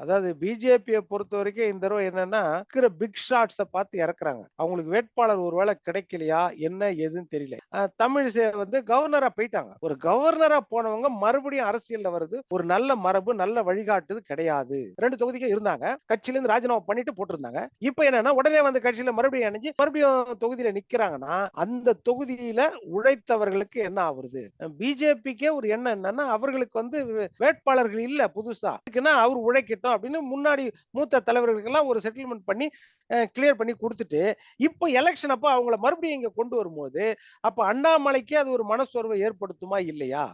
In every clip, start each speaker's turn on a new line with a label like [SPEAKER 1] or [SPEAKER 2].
[SPEAKER 1] அதாவது பிஜேபியை பொறுத்த வரைக்கும் இந்த தடவை என்னன்னா இருக்கிற பிக் ஷாட்ஸை பார்த்து இறக்குறாங்க. அவங்களுக்கு வேட்பாளர் ஒருவேளை கிடைக்கலையா? என்ன ஏதுன்னு தெரியல. தமிழிசை வந்து கவர்னரா போயிட்டாங்க. ஒரு கவர்னரா போனவங்க மறுபடியும் அரசியல்ல வருது. ஒரு நல்ல மரபு நல்ல வழிகாட்டுது கிடையாது. ரெண்டு தொகுதிக்கு இருந்தாங்க. கட்சியில இருந்து ராஜினாமா பண்ணிட்டு போட்டிருந்தாங்க. இப்ப என்னன்னா உடனே வந்து கட்சியில மறுபடியும் அணிஞ்சு மறுபடியும் தொகுதியில நிக்கிறாங்கன்னா அந்த தொகுதியில உழைத்தவர்களுக்கு என்ன ஆகுறது பிஜேபிக்கே ஒரு எண்ணம் என்னன்னா அவர்களுக்கு வந்து வேட்பாளர்கள் இல்ல புதுசா. அதுக்குன்னா அவர் உழைக்கட்டும் அப்படின்னு முன்னாடி மூத்த தலைவர்களுக்கெல்லாம் ஒரு செட்டில்மெண்ட் பண்ணி கிளியர் பண்ணி கொடுத்துட்டு இப்போ எலெக்ஷன் அப்போ அவங்கள மறுபடியும் இங்க கொண்டு வரும்போது அப்ப அண்ணாமலைக்கு அது ஒரு மனசோர்வை ஏற்படுத்துமா இல்லையா?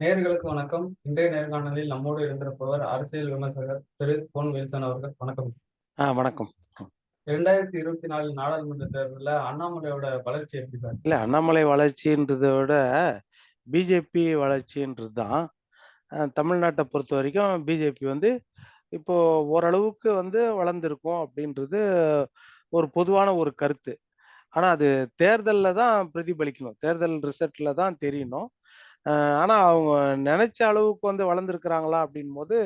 [SPEAKER 2] நேர்களுக்கு வணக்கம். இன்றைய நேர்காணலில் நம்மோடு இருந்திருப்பவர் அரசியல் விமர்சகர் திரு. பொன் வில்சன் அவர்கள். வணக்கம்.
[SPEAKER 1] வணக்கம்.
[SPEAKER 2] இரண்டாயிரத்தி இருபத்தி நாலு நாடாளுமன்ற தேர்தலில் அண்ணாமலையோட வளர்ச்சி எப்படி
[SPEAKER 1] இல்ல அண்ணாமலை வளர்ச்சின்றதை விட பிஜேபி வளர்ச்சின்றது தான் தமிழ்நாட்டை பொறுத்த வரைக்கும் பிஜேபி வந்து இப்போ ஓரளவுக்கு வந்து வளர்ந்துருக்கும் அப்படின்றது ஒரு பொதுவான ஒரு கருத்து. ஆனால் அது தேர்தலில் தான் பிரதிபலிக்கணும். தேர்தல் ரிசல்ட்டில் தான் தெரியணும். ஆனால் அவங்க நினைச்ச அளவுக்கு வந்து வளர்ந்துருக்குறாங்களா அப்படின் போது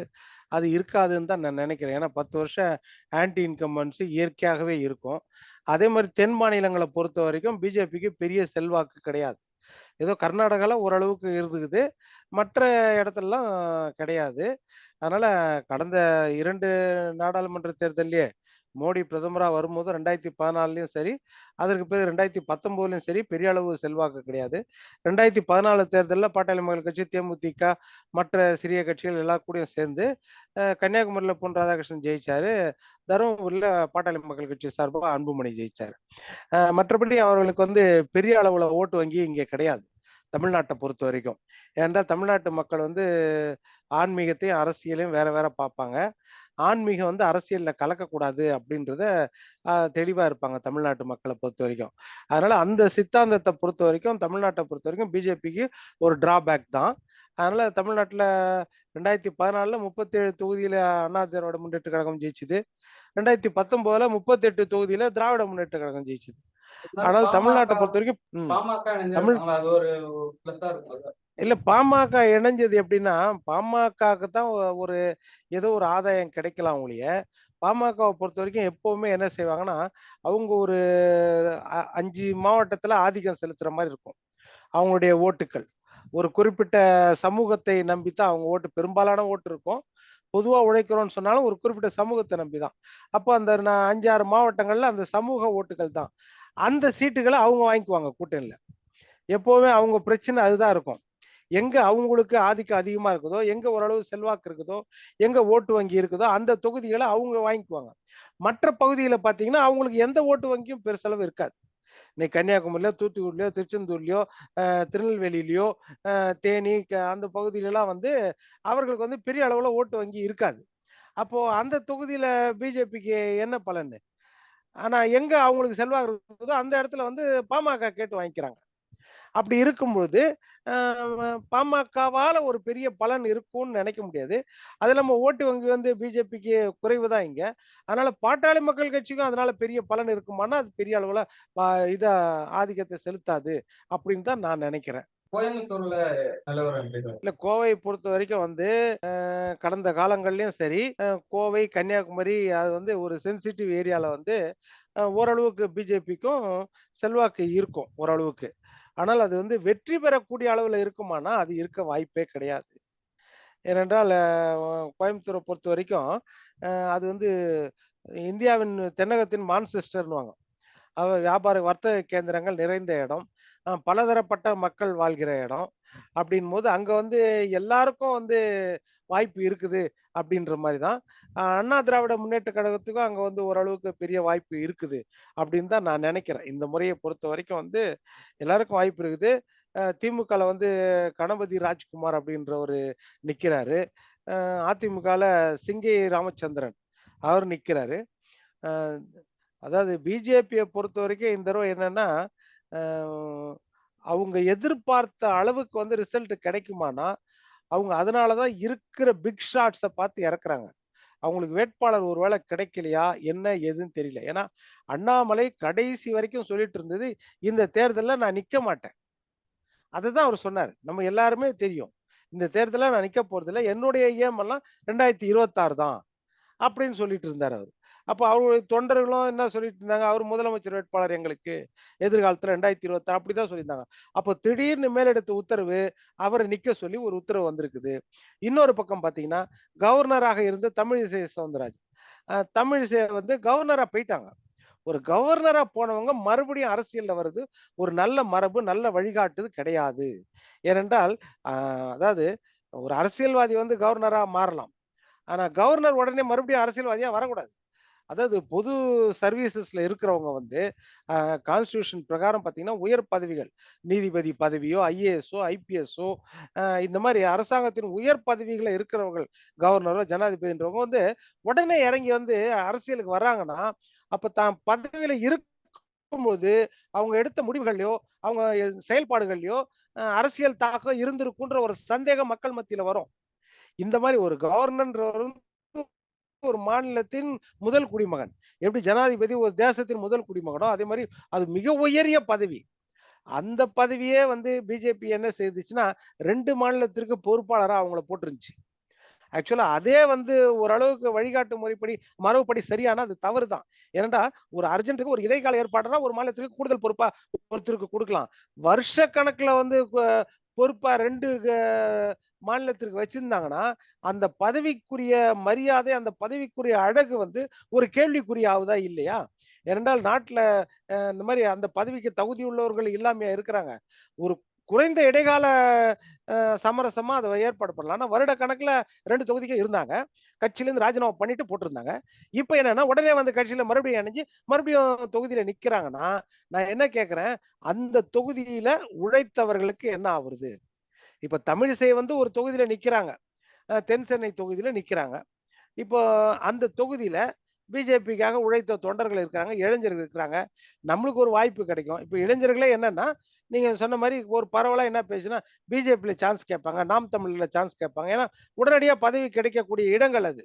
[SPEAKER 1] அது இருக்காதுன்னு தான் நான் நினைக்கிறேன். ஏன்னா பத்து வருஷம் ஆன்டி இன்கம்பன்சி இயற்கையாகவே இருக்கும். அதே மாதிரி தென் மாநிலங்களை பொறுத்த வரைக்கும் பிஜேபிக்கு பெரிய செல்வாக்கு கிடையாது. ஏதோ கர்நாடகாவில் ஓரளவுக்கு இருக்குது மற்ற இடத்துலலாம் கிடையாது. அதனால கடந்த இரண்டு நாடாளுமன்ற தேர்தல்லையே மோடி பிரதமராக வரும்போது ரெண்டாயிரத்தி பதினாலுலையும் சரி அதற்கு பிறகு ரெண்டாயிரத்தி பத்தொம்போதுலையும் சரி பெரிய அளவு செல்வாக்கு கிடையாது. ரெண்டாயிரத்தி பதினாலு தேர்தலில் பாட்டாளி மக்கள் கட்சி தேமுதிக மற்ற சிறிய கட்சிகள் எல்லா கூடயும் சேர்ந்து கன்னியாகுமரியில் பொன் ராதாகிருஷ்ணன் ஜெயிச்சார். தருமபுரியில் பாட்டாளி மக்கள் கட்சி சார்பாக அன்புமணி ஜெயிச்சார். மற்றபடி அவர்களுக்கு வந்து பெரிய அளவில் ஓட்டு வங்கி இங்கே கிடையாது தமிழ்நாட்டை பொறுத்த வரைக்கும். ஏன்டா தமிழ்நாட்டு மக்கள் வந்து ஆன்மீகத்தையும் அரசியலையும் வேற வேற பார்ப்பாங்க. ஆன்மீகம் வந்து அரசியல்ல கலக்கக்கூடாது அப்படின்றத தெளிவா இருப்பாங்க தமிழ்நாட்டு மக்களை பொறுத்த வரைக்கும் அதனால அந்த சித்தாந்தத்தை பொறுத்த வரைக்கும் தமிழ்நாட்டை பொறுத்த வரைக்கும் பிஜேபிக்கு ஒரு டிராபேக் தான். அதனால தமிழ்நாட்டில் ரெண்டாயிரத்தி பதினாலில் முப்பத்தேழு தொகுதியில அண்ணா திராவிட முன்னேற்ற கழகம் ஜெயிச்சுது. ரெண்டாயிரத்தி பத்தொன்பதுல முப்பத்தெட்டு தொகுதியில திராவிட முன்னேற்ற கழகம் ஜெயிச்சுது. ஆனால் தமிழ்நாட்டை பொறுத்த வரைக்கும் தமிழ் இல்ல பாமக இணைஞ்சது எப்படின்னா பாமகக்கு தான் ஒரு ஏதோ ஒரு ஆதாயம் கிடைக்கலாம் ஒழிய பாமகவை பொறுத்த வரைக்கும் எப்பவுமே என்ன செய்வாங்கன்னா அவங்க ஒரு அ- அஞ்சு மாவட்டத்துல ஆதிக்கம் செலுத்துற மாதிரி இருக்கும். அவங்களுடைய ஓட்டுக்கள். ஒரு குறிப்பிட்ட சமூகத்தை நம்பித்தான் அவங்க ஓட்டு பெரும்பாலான ஓட்டு இருக்கும். பொதுவா உழைக்கிறோம்னு சொன்னாலும் ஒரு குறிப்பிட்ட சமூகத்தை நம்பி தான். அப்போ அந்த நான் அஞ்சாறு மாவட்டங்கள்ல அந்த சமூக ஓட்டுகள் தான். அந்த சீட்டுகளை அவங்க வாங்கிக்குவாங்க கூட்டணியில. எப்பவுமே அவங்க பிரச்சனை அதுதான் இருக்கும். எங்க அவங்களுக்கு ஆதிக்கம் அதிகமா இருக்குதோ எங்க ஓரளவு செல்வாக்கு இருக்குதோ எங்க ஓட்டு வங்கி இருக்குதோ அந்த தொகுதிகளை அவங்க வாங்கிக்குவாங்க. மற்ற பகுதியில் பார்த்தீங்கன்னா அவங்களுக்கு எந்த ஓட்டு வங்கியும் பெருசளவு இருக்காது. இன்னைக்கு கன்னியாகுமரியிலோ தூத்துக்குடியிலோ திருச்செந்தூர்லையோ திருநெல்வேலியிலையோ தேனி க- அந்த பகுதியிலலாம் வந்து அவர்களுக்கு வந்து பெரிய அளவில் ஓட்டு வங்கி இருக்காது. அப்போது அந்த தொகுதியில் பிஜேபிக்கு என்ன பலன் ஆனால் எங்கே அவங்களுக்கு செல்வாக்கு இருக்குதோ அந்த இடத்துல வந்து பாமக கேட்டு வாங்கிக்கிறாங்க. அப்படி இருக்கும்போது ஆஹ் பாமகவால ஒரு பெரிய பலன் இருக்கும்னு நினைக்க முடியாது. அது இல்லாம ஓட்டு வங்கி வந்து பிஜேபிக்கு குறைவு தான் இங்க. அதனால பாட்டாளி மக்கள் கட்சிக்கும் அதனால பெரிய பலன் இருக்குமானா அது பெரிய அளவுல இத ஆதிக்கத்தை செலுத்தாது அப்படின்னு தான் நான் நினைக்கிறேன்.
[SPEAKER 2] கோயம்புத்தூர்ல நிலவரம்
[SPEAKER 1] இல்ல? கோவை பொறுத்த வரைக்கும் வந்து கடந்த காலங்கள்லயும் சரி கோவை கன்னியாகுமரி அது வந்து ஒரு சென்சிட்டிவ் ஏரியால வந்து ஓரளவுக்கு பிஜேபிக்கும் செல்வாக்கு இருக்கும் ஓரளவுக்கு. ஆனால் அது வந்து வெற்றி பெறக்கூடிய அளவில் இருக்குமானா அது இருக்க வாய்ப்பே கிடையாது. ஏனென்றால் கோயம்புத்தூரை பொறுத்த வரைக்கும் அது வந்து இந்தியாவின் தென்னகத்தின் மான்செஸ்டர்னுவாங்க அவ வியாபார வர்த்தக கேந்திரங்கள் நிறைந்த இடம். பலதரப்பட்ட மக்கள் வாழ்கிற இடம். அப்படின் போது அங்க வந்து எல்லாருக்கும் வந்து வாய்ப்பு இருக்குது அப்படின்ற மாதிரி தான் அண்ணா திராவிட முன்னேற்ற கழகத்துக்கும் அங்க வந்து ஓரளவுக்கு பெரிய வாய்ப்பு இருக்குது அப்படின்னு தான் நான் நினைக்கிறேன். இந்த முறையை பொறுத்த வரைக்கும் வந்து எல்லாருக்கும் வாய்ப்பு இருக்குது. திமுகவில் திமுகல வந்து கணபதி ராஜ்குமார் அப்படின்ற ஒரு நிக்கிறாரு அதிமுகல சிங்கை ராமச்சந்திரன் அவர் நிற்கிறாரு அதாவது பிஜேபியை பொறுத்த வரைக்கும் இந்த தடவை என்னன்னா அவங்க எதிர்பார்த்த அளவுக்கு வந்து ரிசல்ட் கிடைக்குமானா அவங்க அதனாலதான் இருக்கிற பிக் ஷாட்ஸை பார்த்து இறக்குறாங்க அவங்களுக்கு வேட்பாளர் ஒருவேளை கிடைக்கலையா என்ன ஏதுன்னு தெரியல ஏன்னா அண்ணாமலை கடைசி வரைக்கும் சொல்லிட்டு இருந்தது இந்த தேர்தலில் நான் நிற்க மாட்டேன் அதை தான் அவர் சொன்னார் நம்ம எல்லாருமே தெரியும். இந்த தேர்தலில் நான் நிற்க போறதில்ல. என்னுடைய ஏமெல்லாம் எல்லாம் 2026 தான். அப்படின்னு சொல்லிட்டு இருந்தார் அவர் அப்போ அவருடைய தொண்டர்களும் என்ன சொல்லிட்டு இருந்தாங்க, அவர் முதலமைச்சர் வேட்பாளர் எங்களுக்கு. எதிர்காலத்தில் ரெண்டாயிரத்தி இருபத்தி அப்படி தான் சொல்லியிருந்தாங்க. அப்போ திடீர்னு மேலெடுத்த உத்தரவு, அவரை நிற்க சொல்லி ஒரு உத்தரவு வந்திருக்குது. இன்னொரு பக்கம் பார்த்தீங்கன்னா, கவர்னராக இருந்த தமிழிசை சவுந்தரராஜன். தமிழிசை வந்து கவர்னராக போயிட்டாங்க. ஒரு கவர்னரா போனவங்க மறுபடியும் அரசியல்ல வர்றது ஒரு நல்ல மரபு, நல்ல வழிகாட்டுது கிடையாது. ஏனென்றால், அதாவது ஒரு அரசியல்வாதி வந்து கவர்னரா மாறலாம். ஆனா கவர்னர் உடனே மறுபடியும் அரசியல்வாதியா வரக்கூடாது. அதாவது பொது சர்வீசஸ்ல இருக்கிறவங்க வந்து கான்ஸ்டியூஷன் பிரகாரம் பார்த்தீங்கன்னா, உயர் பதவிகள். நீதிபதி பதவியோ, ஐஏஎஸ்ஸோ, ஐபிஎஸ்ஸோ இந்த மாதிரி அரசாங்கத்தின் உயர் பதவிகளை இருக்கிறவர்கள், கவர்னரோ, ஜனாதிபதின்றவங்க வந்து உடனே இறங்கி வந்து அரசியலுக்கு வர்றாங்கன்னா, அப்ப தான் பதவியில இருக்கும்போது அவங்க எடுத்த முடிவுகள்லையோ அவங்க செயல்பாடுகள்லையோ அரசியல் தாக்கம் இருந்திருக்குன்ற ஒரு சந்தேகம் மக்கள் மத்தியில வரும். இந்த மாதிரி ஒரு கவர்னர்ன்றவர் ஒரு மாநிலத்தின் முதல் குடிமகன். எப்படி ஜனாதிபதி ஒரு தேசத்தின் முதல் குடிமகனோ, அதே மாதிரி அது மிக உயரிய பதவி. அந்த பதவியே வந்து பிஜேபி என்ன செய்துச்சுன்னா, ரெண்டு மாநிலத்திற்கு பொறுப்பாளரா அவங்கள போட்டிருந்துச்சு. ஆக்சுவலா அதே வந்து ஓரளவுக்கு வழிகாட்டு முறைப்படி, மரபுப்படி சரியானா அது தவறு தான். ஏனென்றா, ஒரு அர்ஜென்ட்டுக்கு ஒரு இடைக்கால ஏற்பாடுனா ஒரு மாநிலத்திற்கு கூடுதல் பொறுப்பா ஒருத்தருக்கு கொடுக்கலாம் வருஷக்கணக்குல வந்து பொறுப்பா ரெண்டு மாநிலத்திற்கு வச்சிருந்தாங்கன்னா, அந்த பதவிக்குரிய மரியாதை, அந்த பதவிக்குரிய அழகு வந்து ஒரு கேள்விக்குறி ஆகுதா இல்லையா? ஏனென்றால் நாட்டில் இந்த மாதிரி அந்த பதவிக்கு தகுதி உள்ளவர்கள் இல்லாமையா இருக்கிறாங்க. ஒரு குறைந்த இடைக்கால சமரசமா அதை ஏற்பாடு பண்ணலாம். ஆனால் வருட கணக்கில் ரெண்டு தொகுதிக்கு இருந்தாங்க. கட்சியிலேருந்து ராஜினாமா பண்ணிட்டு போட்டிருந்தாங்க. இப்போ என்னன்னா, உடனே வந்து கட்சியில் மறுபடியும் இணைஞ்சு, மறுபடியும் தொகுதியில் நிற்கிறாங்கன்னா நான் என்ன கேட்குறேன் அந்த தொகுதியில் உழைத்தவர்களுக்கு என்ன ஆகுறது இப்போ தமிழிசை வந்து ஒரு தொகுதியில் நிற்கிறாங்க தென் சென்னை தொகுதியில் நிற்கிறாங்க இப்போ அந்த தொகுதியில் பிஜேபிக்காக உழைத்த தொண்டர்கள் இருக்கிறாங்க, இளைஞர்கள் இருக்கிறாங்க. நம்மளுக்கு ஒரு வாய்ப்பு கிடைக்கும். இப்போ இளைஞர்களே என்னன்னா, நீங்கள் சொன்ன மாதிரி ஒரு பரவலாக என்ன பேசுனா, பிஜேபியில் சான்ஸ் கேட்பாங்க, நாம் தமிழில் சான்ஸ் கேட்பாங்க. ஏன்னா, உடனடியாக பதவி கிடைக்கக்கூடிய இடங்கள் அது.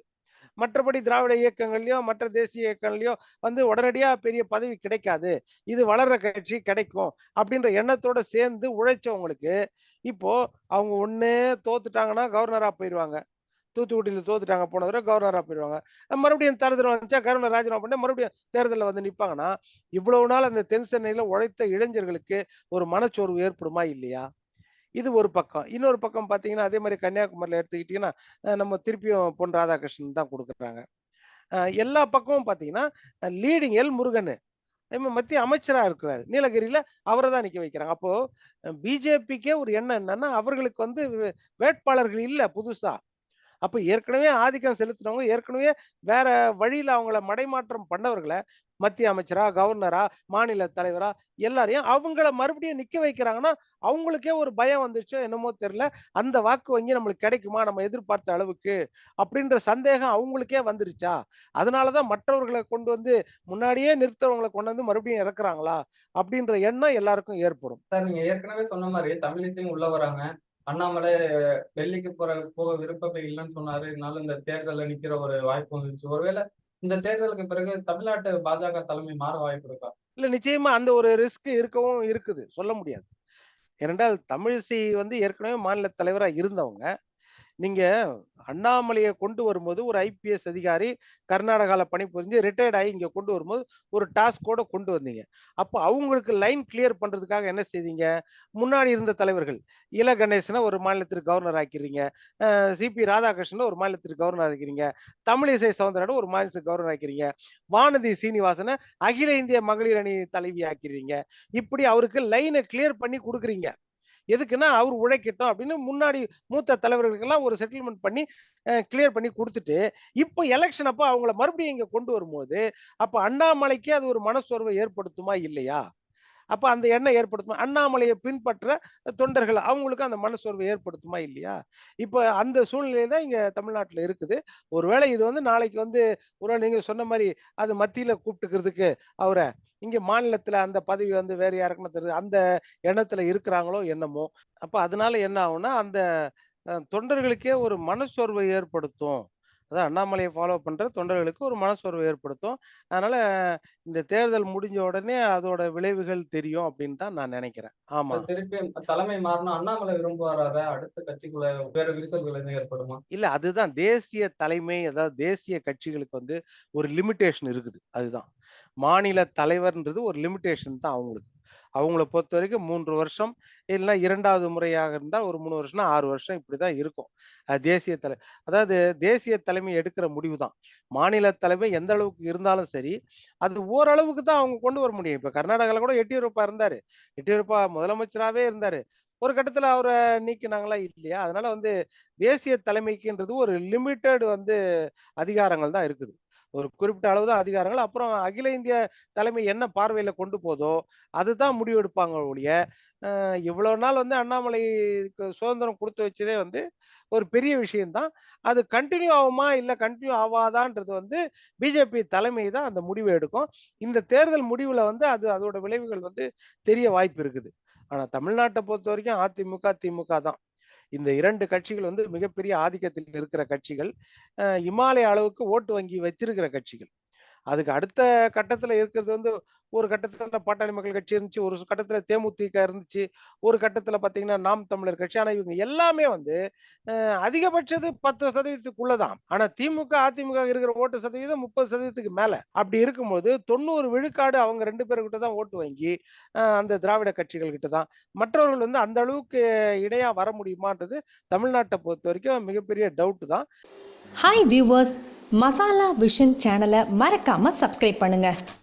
[SPEAKER 1] மற்றபடி திராவிட இயக்கங்கள்லயோ, மற்ற தேசிய இயக்கங்கள்லயோ வந்து உடனடியாக பெரிய பதவி கிடைக்காது. இது வளர்ற கட்சி கிடைக்கும். அப்படின்ற எண்ணத்தோட சேர்ந்து உழைச்சவங்களுக்கு, இப்போ அவங்க ஒன்று தோத்துட்டாங்கன்னா கவர்னராக போயிடுவாங்க தூத்துக்குடியில் தோத்துட்டாங்க போன தடவை கவர்னராக போயிடுவாங்க மறுபடியும் தேர்தல் வந்துச்சா கவர்னர் ராஜினாமா பண்ணி மறுபடியும் தேர்தலில் வந்து நிற்பாங்கன்னா இவ்வளவு நாள் அந்த தென் சென்னையில் உழைத்த இளைஞர்களுக்கு ஒரு மனச்சோர்வு ஏற்படுமா? இல்லையா? இது ஒரு பக்கம். இன்னொரு பக்கம் பார்த்தீங்கன்னா, அதே மாதிரி கன்னியாகுமரியில் எடுத்துக்கிட்டிங்கன்னா நம்ம திருப்பியும் பொன் ராதாகிருஷ்ணன் தான் கொடுக்குறாங்க எல்லா பக்கமும் பார்த்தீங்கன்னா, லீடிங் எல் முருகனு. மத்திய அமைச்சராக இருக்கிறார் நீலகிரியில் அவரை தான் நிற்க வைக்கிறாங்க. அப்போது பிஜேபிக்கே ஒரு எண்ணம் என்னன்னா, அவர்களுக்கு வந்து வேட்பாளர்கள் இல்லை புதுசாக அப்ப ஏற்கனவே ஆதிக்கம் செலுத்தினவங்க, ஏற்கனவே வேற வழியில அவங்கள மடைமாற்றம் பண்ணவர்களை மத்திய அமைச்சரா, கவர்னரா, மாநில தலைவரா எல்லாரையும் அவங்கள மறுபடியும் நிக்க வைக்கிறாங்கன்னா, அவங்களுக்கே ஒரு பயம் வந்துச்சோ என்னமோ தெரியல. அந்த வாக்கு வங்கி நம்மளுக்கு கிடைக்குமா? நம்ம எதிர்பார்த்த அளவுக்கு. அப்படின்ற சந்தேகம் அவங்களுக்கே வந்துருச்சா? அதனால தான் கொண்டு வந்து முன்னாடியே நிறுத்தவங்களை கொண்டு வந்து மறுபடியும் இறக்குறாங்களா? அப்படின்ற எண்ணம் எல்லாருக்கும் ஏற்படும்.
[SPEAKER 2] சார் நீங்க ஏற்கனவே சொன்ன மாதிரி தமிழிசையும் உள்ள வராங்க. அண்ணாமலை டெல்லிக்கு போற போக விருப்பமே இல்லைன்னு சொன்னாரு. இதனால இந்த தேர்தலில் நிக்கிற ஒரு வாய்ப்பு வந்துச்சு. ஒருவேளை இந்த தேர்தலுக்கு பிறகு தமிழ்நாட்டு பாஜக தலைமை மாற வாய்ப்பு இருக்கா?
[SPEAKER 1] இல்ல நிச்சயமா அந்த ஒரு ரிஸ்க் இருக்கவும் இருக்குது. சொல்ல முடியாது. ஏனென்றால் தமிழிசை வந்து ஏற்கனவே மாநில தலைவரா இருந்தவங்க. நீங்க அண்ணாமலையை கொண்டு வரும்போது ஒரு ஐபிஎஸ் அதிகாரி கர்நாடகால பணிபுரிஞ்சு ரிட்டையர்ட் ஆகி இங்கே கொண்டு வரும்போது ஒரு டாஸ்கோட கொண்டு வந்தீங்க. அப்போ அவங்களுக்கு லைன் கிளியர் பண்ணுறதுக்காக என்ன செய்தீங்க? முன்னாடி இருந்த தலைவர்கள் இல கணேசனை ஒரு மாநிலத்திற்கு கவர்னர் ஆக்கிறீங்க. சிபி ராதாகிருஷ்ணன் ஒரு மாநிலத்திற்கு கவர்னர் ஆக்கிறீங்க. தமிழிசை சவுந்தரோட ஒரு மாநிலத்துக்கு கவர்னர் ஆக்கிறீங்க. வானதி சீனிவாசனை அகில இந்திய மகளிர் அணி தலைவி ஆக்கிறீங்க. இப்படி அவருக்கு லைனை கிளியர் பண்ணி கொடுக்குறீங்க எதுக்குன்னா, அவர் உழைக்கட்டும் அப்படின்னு முன்னாடி மூத்த தலைவர்களுக்கெல்லாம் ஒரு செட்டில்மெண்ட் பண்ணி கிளியர் பண்ணி கொடுத்துட்டு இப்போ எலெக்ஷன் அப்போ அவங்கள மறுபடியும் இங்கே கொண்டு வரும்போது, அப்போ அண்ணாமலைக்கு அது ஒரு மனச்சோர்வை ஏற்படுத்துமா? இல்லையா? அப்போ அந்த எண்ணம் ஏற்படுத்துமா? அண்ணாமலையை பின்பற்ற தொண்டர்கள் அவங்களுக்கு அந்த மனச்சோர்வை ஏற்படுத்துமா? இல்லையா? இப்போ அந்த சூழ்நிலை தான் இங்கே தமிழ்நாட்டில் இருக்குது. ஒருவேளை இது வந்து நாளைக்கு வந்து ஒரு நீங்கள் சொன்ன மாதிரி அது மத்தியில் கூப்பிட்டுக்கிறதுக்கு அவரை இங்கே மாநிலத்தில் அந்த பதவி வந்து வேறு யாருக்குன்னு தெரியுது. அந்த எண்ணத்தில் இருக்கிறாங்களோ என்னமோ! அப்போ அதனால என்ன ஆகும்னா, அந்த தொண்டர்களுக்கே ஒரு மனச்சோர்வை ஏற்படுத்தும். அதான் அண்ணாமலையை ஃபாலோ பண்ற தொண்டர்களுக்கு ஒரு மனசோர்வு ஏற்படுத்தும். அதனால இந்த தேர்தல் முடிஞ்ச உடனே அதோட விளைவுகள் தெரியும் அப்படின்னு தான் நான் நினைக்கிறேன். ஆமா.
[SPEAKER 2] திருப்பி தலைமை மாறினா அண்ணாமலை விரும்புவாரா அத? அடுத்த கட்சிக்குள்ள வேற விரிசல்கள் எதுவும் ஏற்படுமா?
[SPEAKER 1] இல்ல அதுதான் தேசிய தலைமை, அதாவது தேசிய கட்சிகளுக்கு வந்து ஒரு லிமிட்டேஷன் இருக்குது. அதுதான். மாநில தலைவர்ன்றது ஒரு லிமிட்டேஷன் தான் அவங்களுக்கு. அவங்கள பொறுத்த வரைக்கும் மூன்று வருஷம், இல்லைன்னா இரண்டாவது முறையாக இருந்தால் ஒரு மூணு வருஷம்னா ஆறு வருஷம் இப்படி தான் இருக்கும். தேசிய தலை அதாவது தேசிய தலைமை எடுக்கிற முடிவு தான். மாநில தலைமை எந்த அளவுக்கு இருந்தாலும் சரி, அது ஓரளவுக்கு தான் அவங்க கொண்டு வர முடியும். இப்போ கர்நாடகாவில் கூட எட்டியூரப்பா இருந்தார் எட்டியூரப்பா முதலமைச்சராகவே இருந்தார் ஒரு கட்டத்தில் அவரை நீக்கினாங்களா? இல்லையா? அதனால வந்து தேசிய தலைமைக்குன்றது ஒரு லிமிட்டெட் வந்து அதிகாரங்கள் தான் இருக்குது. ஒரு குறிப்பிட்ட அளவு தான் அதிகாரங்கள். அப்புறம் அகில இந்திய தலைமை என்ன பார்வையில் கொண்டு போதோ, அதுதான் முடிவெடுப்பாங்க ஒழிய, இவ்வளோ நாள் வந்து அண்ணாமலைக்கு சுதந்திரம் கொடுத்து வச்சதே வந்து ஒரு பெரிய விஷயம்தான் அது கண்டினியூ ஆகுமா? இல்லை கண்டினியூ ஆவாதான்றது வந்து பிஜேபி தலைமை தான் அந்த முடிவு எடுக்கும். இந்த தேர்தல் முடிவில் வந்து அது அதோட விளைவுகள் வந்து தெரிய வாய்ப்பு இருக்குது. ஆனால் தமிழ்நாட்டை பொறுத்த வரைக்கும் அதிமுக, திமுக தான். இந்த இரண்டு கட்சிகள் வந்து மிகப்பெரிய ஆதிக்கத்தில் இருக்கிற கட்சிகள். இமாலய அளவுக்கு ஓட்டு வங்கி வைத்திருக்கிற கட்சிகள். அதுக்கு அடுத்த கட்டத்தில் இருக்கிறது வந்து ஒரு கட்டத்தில் பாட்டாளி மக்கள் கட்சி இருந்துச்சு. ஒரு கட்டத்தில் தேமுதிக இருந்துச்சு. ஒரு கட்டத்தில் பார்த்தீங்கன்னா, நாம் தமிழர் கட்சி. ஆனால் இவங்க எல்லாமே வந்து அதிகபட்சது 10% தான். ஆனால் திமுக, அதிமுக இருக்கிற ஓட்டு சதவீதம் முப்பது சதவீதத்துக்கு மேலே அப்படி இருக்கும்போது 90 விழுக்காடு அவங்க ரெண்டு பேர்கிட்ட தான் ஓட்டு வாங்கி அந்த திராவிட கட்சிகள் கிட்ட தான். மற்றவர்கள் வந்து அந்த அளவுக்கு இணையாக வர முடியுமான்றது தமிழ்நாட்டை பொறுத்த வரைக்கும் மிகப்பெரிய டவுட் தான்.
[SPEAKER 3] ஹாய் வியூவர்ஸ் மசாலா விஷன் சேனலை மறக்காம சப்ஸ்கிரைப் பண்ணுங்க.